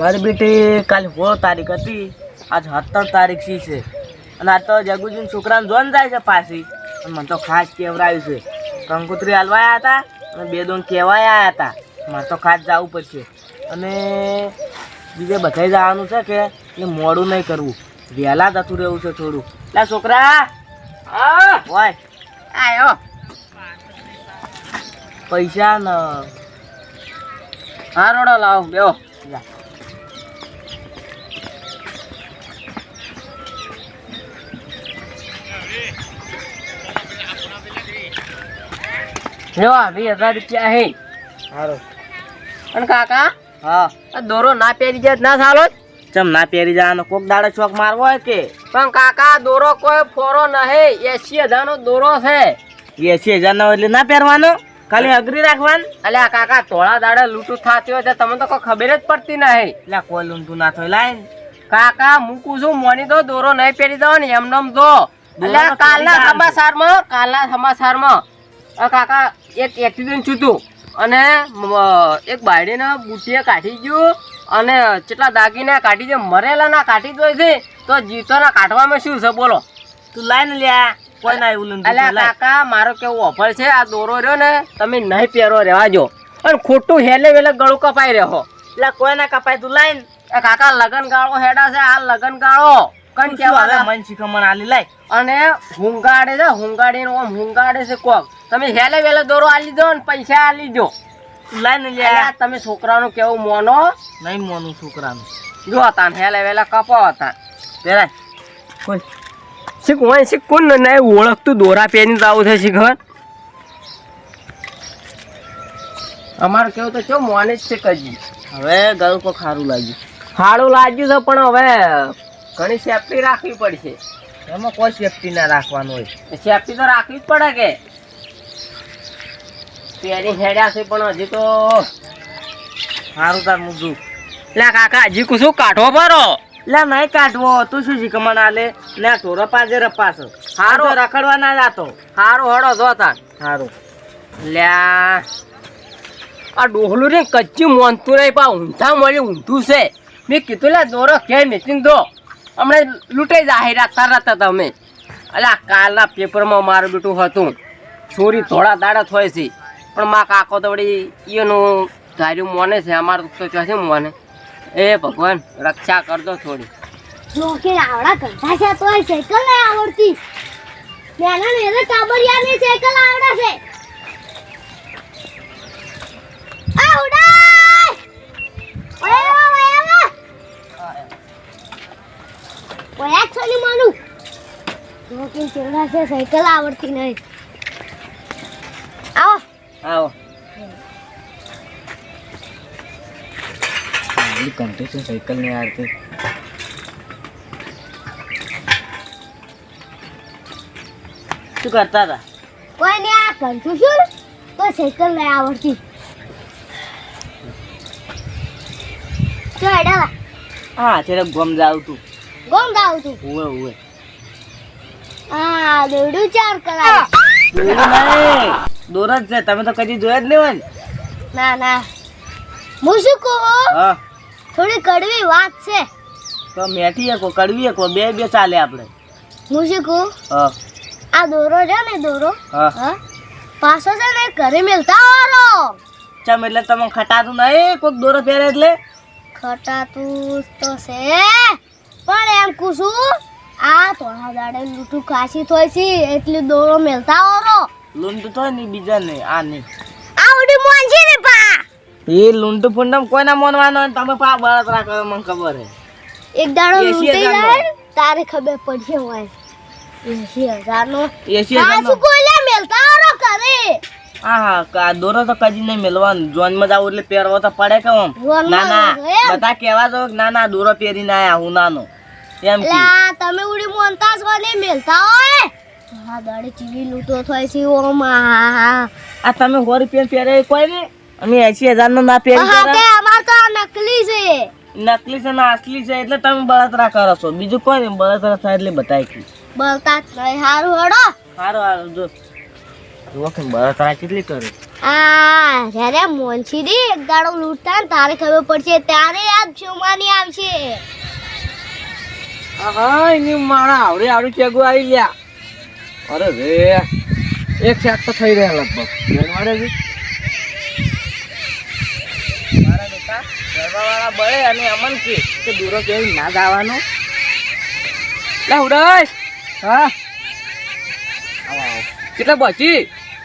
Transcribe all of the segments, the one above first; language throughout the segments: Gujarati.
મારી બેટી કાલે હો તારીખ હતી. આજ સત્તર તારીખ સી છે? અને આ તો જગુજીન છોકરાને જોન જાય છે પાછી. મને તો ખાસ કહેવરાયું છે. કંકોત્રી હલવાયા હતા અને બે દોન કહેવાય આવ્યા હતા. મારે તો ખાસ જવું પડશે. અને બીજે બધાય જવાનું છે કે એ મોડું નહીં કરવું. વહેલા જતું રહેવું છે થોડું. લા છોકરા! હોય આયો. પૈસા ન હા રોડો લાવો બેહો. જા. જો વીસ હજાર રૂપિયા હે. સારું અને કાકા હા. આ દોરો ના પહેરી જાય ના ચાલો? ચમ ના પહેરી જવાનો કોક દાડે ચોક મારવો હોય કે? પણ કાકા દોરો કોઈ ફોરો નહીં. એસી હજાર નો દોરો છે. એસી હજાર નો એટલે ના પહેરવાનો? ખાલી અઘરી રાખવાનું? અલ્યા કાકા થોડા દાડે લૂંટું થતી હોય તો તમને તો કોઈ ખબર જ પડતી નહીં. એટલે કોઈ લૂંટું ના થયું. લાય કાકા મૂકું છું મોની દો દોરો નહીં પહેરી દો ને એમ નમ દો. અલ્યા કાલના. સમાચારમાં કાલના સમાચારમાં કાકા એક એક્સિડન્ટ થયું અને એક બાયડીને બુટીએ કાઢી ગયું અને કેટલા દાગીના કાઢી દે મરેલા ના કાઢી દો છે તો જીતોના કાઢવામાં શું છે બોલો? તું લાઈન લ્યા કોઈ ના એવું અલ્યા કાકા મારો કેવું ઓફર છે આ દોરો રહ્યો ને તમે નહીં પહેરો રહેવા જો અને ખોટું હેલે વેલે ગળું કપાઈ રહ્યો. એટલે કોઈ ના કપાય તું લાઈન એ કાકા લગન ગાળો હેડા છે આ લગન ગાળો કણ તું હવે કેવા મન શીખમણ આલી લાય. અને હુંગાડે છે હુંગાડીને ઓમ હુંગાડે છે કોક. તમે હેલે વેલે દોરો આલી દો ને પૈસા આલી દો. લાઈન લ્યા. તમે છોકરાનું કેવું મોનો? નહીં મોનું છોકરાનું. જો હતા હેલે વેલે કપો હતા. પેલા કોઈ. શીખ હોય શીખ કોણ ને ઓળખતું દોરા પહેરી આવું છે શીખર અમારે કેવું તો કેવું મોને જ છે કજી હવે ગળું કોઈ ખારું લાગ્યું. સારું લાગ્યું છે પણ હવે ઘણી સેફટી રાખવી પડશે. એમાં કોઈ સેફટી ના રાખવાનું હોય. સેફટી તો રાખવી જ પડે કે. પેરી હેડ્યા છે પણ હજી તો સારું તાર મુજું લે કાકા હજી કુશું કાઢવો પડો? લે નહીં કાઢવો તું શું શીખમણ આલે લે. તો રપાજે રપાસ હારું. રખડવા ના જાતો. સારું હડો જો તાર. સારું લ્યા આ ડોહલું ને કચ્ચી મોનતું નહીં પા ઊંધા મળી ઊંધું છે. મેં કીધું લે દોરો કે મેચિંગ દો હમણાં લૂંટાઈ જાહેરાત કરતા તમે અલ્યા કાલના પેપરમાં મારું બેટું હતું. છોરી થોડા દાડા થાય છે. પણ માં કાકો તો વળી એનું ધાર્યું મોને છે, અમારું તો ચોથી મોને? એ ભગવાન, રક્ષા કરજો થોડી નહીં આવડતી. આવડે છે. ઓય છોલી માનું. લોકે ચેડા છે? સાયકલ આવડતી નહીં. આવો. આવો. કંટે છે સાયકલ ને શું કરતા હતા? કોઈ ને આ કંટુ છું તો સાયકલ નહીં આવડતી. ચો એડા હા અત્યારે ગમ જાવ તું. ગોમ ગાવ છું ઉવે. આ દોડું ચાર કરાય દોરો નહીં. દોરો જ છે તમે તો કદી જોયા જ નહીં હોય ના. ના હું શું કહું? હા. થોડી કડવી વાત છે. તો મેઠી કો કડવી કો બે બે ચાલે આપણે. હું શું કહું? હા. આ દોરો છે ને દોરો? હા. હા. પાછો છે ને ઘરે મેલતા વાળો ચમ એટલે તમે ખટાતું નહીં? કોઈક દોરો પહેરે એટલે? ખટાતું તો છે. પણ એમ કુશું આ થોડા દાડે લૂંટું ખાસી થોય છે એટલે દોરો મેલતા ઓરો લૂંટું તો ની બીજા નહીં આ નહીં. ઉડી મોન છે ને પા. એ લૂંટું ફૂંડમ કોઈના મોનવાનો ને તમે પા બળતરા કરો મને ખબર હે એક દાડો લૂંટી જાય તારે ખબર પડશે હોય. એસી હજાર નો એસી હજાર આ શું મેલતા ઓરો કરે. હા હા આ દોરો તો કદી નહીં મેલવાનું. જોનમાં જાવ એટલે પહેરવો તો પડે કે ના ના બધા કેવા જો ના ના દોરો પહેરીને આયા હું નાનો. એમ કે તમે ઉડી મોનતા છો ને મેલતા હોય હા દાડે ચીલી લૂટો થાય છે ઓમાં આ તમે સો રૂપિયા પહેરે કોઈ ને? અને 80000 નો ના પહેરી હા. તે અમાર તો નકલી છે. નકલી છે ને અસલી છે એટલે તમે બળતરા કરો છો. બીજું કોઈ નહીં બળતરા થાય એટલે બતાય કે. બળતા નહીં હારું હડો. સારું હારું જો. જુઓ કે બળતરા કેટલી કરે. આ જ્યારે મોનસીડી એક દાડો લૂંટતા ને તારે ખબર પડશે ત્યારે આ જોવાની આવશે હા એની માણા આવડે આવડે ચેગું આવી ગયા અરે રે. એક શાક તો થઈ રહ્યા લગભગ. મારા બેટા ગરબાવાળા બળે અને અમન કે કે દૂરો કેવી ના ગાવાનું. લે ઉડાય હા. કેટલા બચી.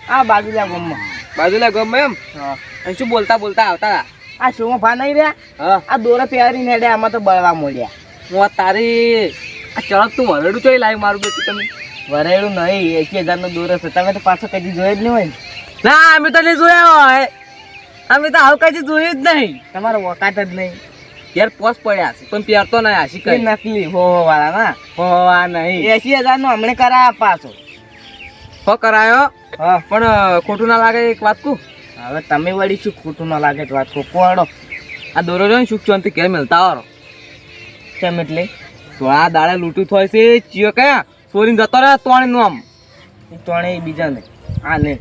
આ બાજુલા ગામમાં. બાજુલા ગમે એમ? હા. શું બોલતા બોલતા આવતા આ શું ભા નહીં રહ્યા? હા. આ દોરા પહેરીને હેડે આમાં તો બળવા મળ્યા. હું તારી આ ચળક તું વરેડું ચોઈ લાવી મારું બેટું તમે વરેડું નહીં એકી હજારનો દોરો છે તમે તો પાછો કદી જોયો જ નહીં હોય ના? અમે તો નહીં જોયા હોય. અમે તો આવું કદી જોયું જ નહીં. તમારો વકાત જ નહીં. યાર પોસ પડ્યા છે પણ પહેરતો નહીં આશી કઈ નકલી હો હો વાળા ના. હો નહીં. એસી હજાર નો હમણે કરાયા પાછો. હો કરાયો? હા. પણ ખોટું ના લાગે એક વાત કહું? હવે તમે વળી શું ખોટું ન લાગે વાત વાત કોકોડો આ દોરો રહ્યો ને સુખ શાંતિ ઘેર મેલતા આવો કેમ એટલે? તો આ દાડા લૂંટું થાય છે ચિયો કયા ચોરીને જતો રહે તોણી નું આમ. એ ત્રણેય બીજા ને આ ને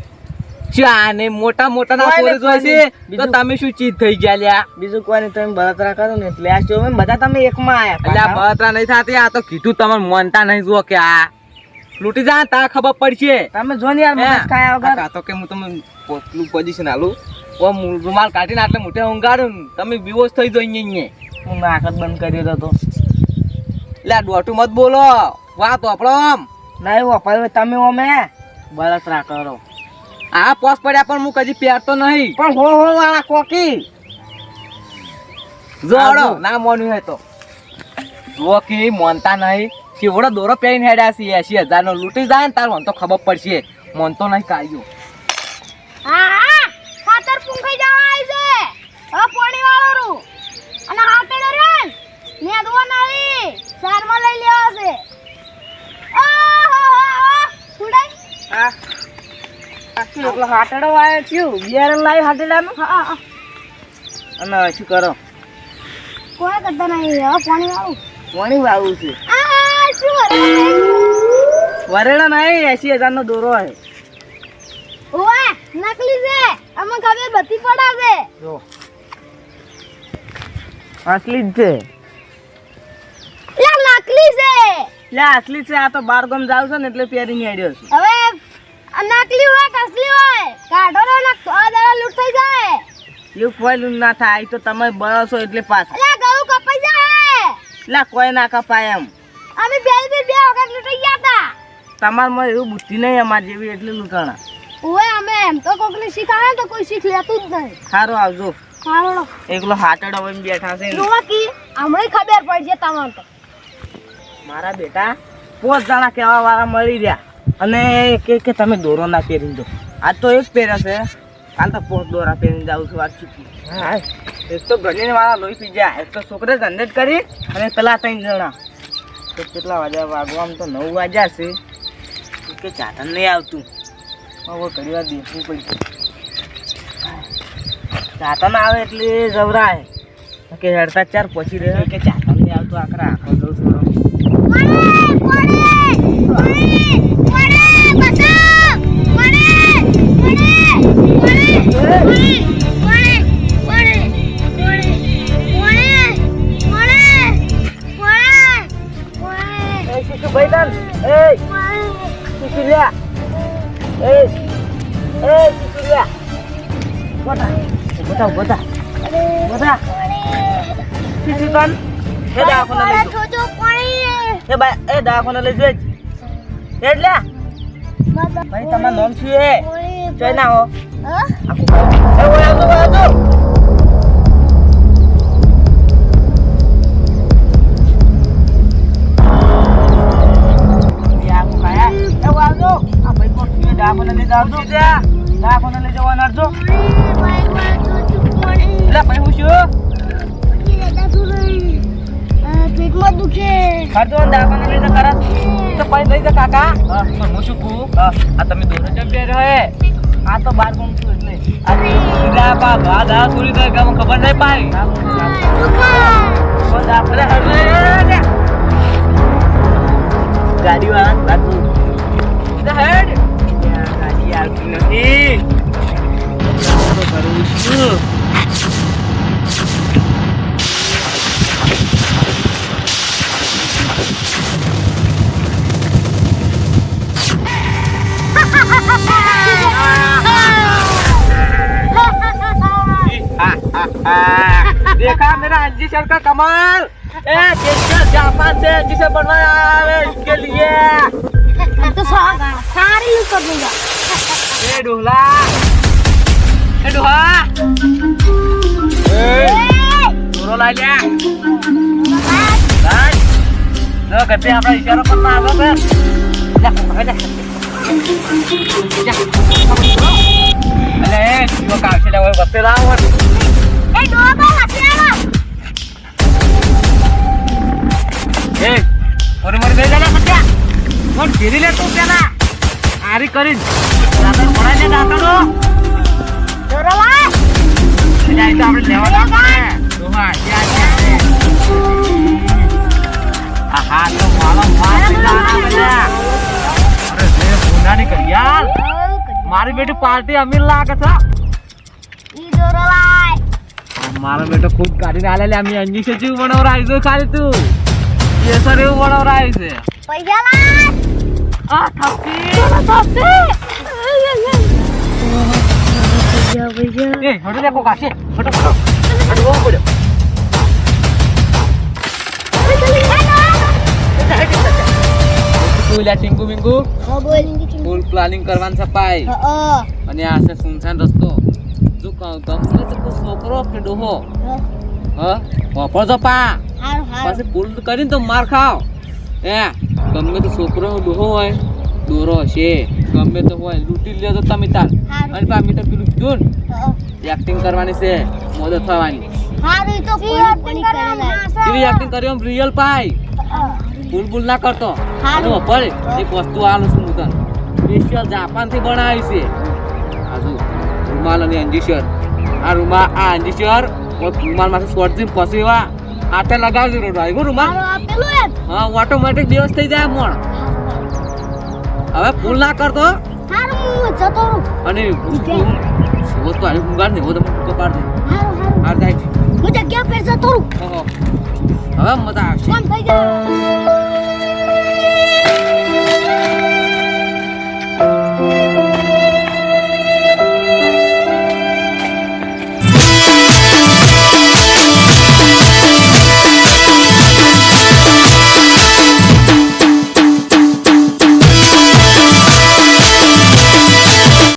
ચાને મોટા મોટા ના ચોરી જોઈ છે. તો તમે શું ચીજ થઈ ગયા લ્યા? બીજું કોઈ નહીં તમે બળતરા કરો ને એટલે આ જો બધા તમે એકમાં એટલે આ બળતરા નહીં થતી આ તો કીધું તમે માનતા નહીં જુઓ કે આ. લૂટી જા તા ખબર પડશે. તમે જો ને યાર મને ખાયા વગર. કાં તો કે હું તમને પોતલું પોઝિશન આલું ઓ રૂમાલ કાઢીને આટલે મોટે ઊંઘાડું તમે બેહોશ થઈ અહીંયા અહીંયા. હું નાક જ બંધ કર્યો હતો. એટલે આ મત બોલો. વાત વાપરો આમ. ના એવું અપાયું તમે ઓમે બળતરા કરો આ પોસ પડ્યા પણ હું કદી પહેરતો નહીં. પણ હો હો વાળા કોકી. જો આ ના મોન્યું હોય તો. જોકી મોનતા નહીં. કેવડો દોરો પહેરીને હેડ્યા છે એસી હજારનો લૂંટી જાય ને તાર મને તો ખબર પડશે. મોનતો નહીં કાઢ્યો હા હા ખાતર પૂંખાઈ જવા આવી છે હવે પાણી વાળો રૂ અને હાટેડો રે ને દવા નાળી સારમાં લઈ લેવા છે આહા છુડાઈ આ આ શું એટલો હાટડો આવ્યો થયું. બિયારણ લાવી હાટડાનું હા હા અને શું કરો? કોઈ કરતા નહીં હવે પાણી વાળું વણી વાવું છે. આ શું હરે વરેડો નહીં એસી હજાર નો દોરો હે ઓએ નકલી છે. અમને ખબર બધી પડાવે. જો. અસલી જ છે. લા નકલી છે. લે અસલી છે. આ તો બાર ગામ જાવ છે ને એટલે પહેરીને હેડ્યો છે. નકલી હોય કે અસલી હોય. કાઢો ને નક આ દાડા લૂટ થઈ જાય. લૂટ હોય લૂટ ના થાય. તો તમે બળો એટલે પાસ અલ્યા ગળું કપાઈ જાય. લે કોઈ ના કપાય એમ. અમે બે બે બે વખત લૂંટાઈ ગયા હતા. તમારમાં એવું બુદ્ધિ નહીં અમાર જેવી એટલે લૂંટાણા. ઓએ અમે એમ તો કોકને શીખાડે ને તો કોઈ શીખ લેતું જ નહીં. સારું આવજો. હાલો એકલો હાટડો વઈને બેઠા છે. કી હમણાં ખબર પડશે તમને તો. મારા બેટા પોચ જણા કહેવા વાળા મળી રહ્યા. અને કે કે તમે દોરો ના પહેરીને દો આજ તો એક પહેર્યા છે. કાલ તો પોત દોરા પહેરીને જાઉં છું વાત ચૂકી. હા એક તો ગણીને વાળા લોહી પી જાય. એક તો છોકરે ઝંઝટ કરી અને પેલા ત્રણ જણા. તો કેટલા વાગ્યા વાગવામાં તો નવ વાગ્યા છે. કે ચાતન નહીં આવતું. હવે ઘણી વાર બેસવું પડશે ચાતન આવે એટલે જવરાય. કે હેડતા ચાર પહોંચી રહ્યો. કે ચાતન નહીં આવતું. આખરે આખો જઉં છું. એ શીશુ ભાઈ તન એ શીશુ લ્યા એ એ શીશુ લ્યા બોતા બોતા બોતા બોતા શીશુ તન એ દવાખાને લઈ જો એ બા એ દવાખાને લઈ જો હેડ લ્યા ભાઈ તમારું નામ શું હે જોઈ ખર્ચો દવાખાને લઈ કરા તો પછી લઈ જા કાકા પણ હું શું કહું આ તમે દોરો જમ પહેર્યો હે આ તો બાર ગુમ છું એટલે. આ બા બા દા સુરી દે ગમ ખબર. નઈ પાઈ બોલા ભલે હરે ગાડી વાળા બાકુ ધ હેડ. ગાડી આવતી નથી. શું કરું છું देखा मेरा एंजिशन का कमाल जापान से जिसे बनवाया है इसके लिए मैं तो सारे यूज कर दूंगा ए डोला ए डोहा ए डोरो ला लिया लाई लो कहते हैं हमारा इशारा करना आवे बे जा हमें जा जा अरे यो काम से ले वो बत्ते लाओ કોણ ફેરી લે તું પેલા આરી કરી દાદા ભણાઈ લે. એટલે આ તો આપણે લેવા ત્યાં આ હા તો મારો માર કરી યાર મારી બેટી પાર્ટી અમીર લાગે છે ઈ દોરવા. મારો બેટો ખૂબ કાઢીને આલે લે અમે અંજી છે જેવું બનાવરાય છે ખાલી તું. એ સર એવું બનાવરાય છે. પૈસા લાય. આ એ હડો દેખો કાશે હડો હડો હડો. ફૂલ પ્લાનિંગ કરવાનું છે અને આ છે સુનસાન રસ્તો. કહું તમને તો છોકરો કે ડોહો. હા. હ? વાપર પા. પાછી ભૂલ કરીને તો માર ખાવ એ ગમે તો છોકરો ડોહો હોય દોરો છે ગમે તો હોય લૂંટી લ્યો તો તમે તાર. અને પાછી તો પેલું એક્ટિંગ કરવાની છે મોદત થવાની. કરેલા. એક્ટિંગ કરી આમ રિયલ પાય. ભૂલ ભૂલ ના કરતો. હારું. એક વસ્તુ આલું છું હું તને. સ્પેશિયલ જાપાનથી બનાવી છે. આજુ રૂમાલ અને અંજીશર આ રૂમાલ આ અંજીશર રૂમાલમાંથી સ્વર્જી પસીવા હાથે લગાવજો રહ્યો રૂમાલ? હારું, આ પેલું એમ. હા ઓટોમેટિક દિવસ થઈ જાય મોણ હવે ફૂલ ના કરતો? અને શોધ તો આવી હારું, જાય હું જગ્યા પર જતો હવે મજા આવશે.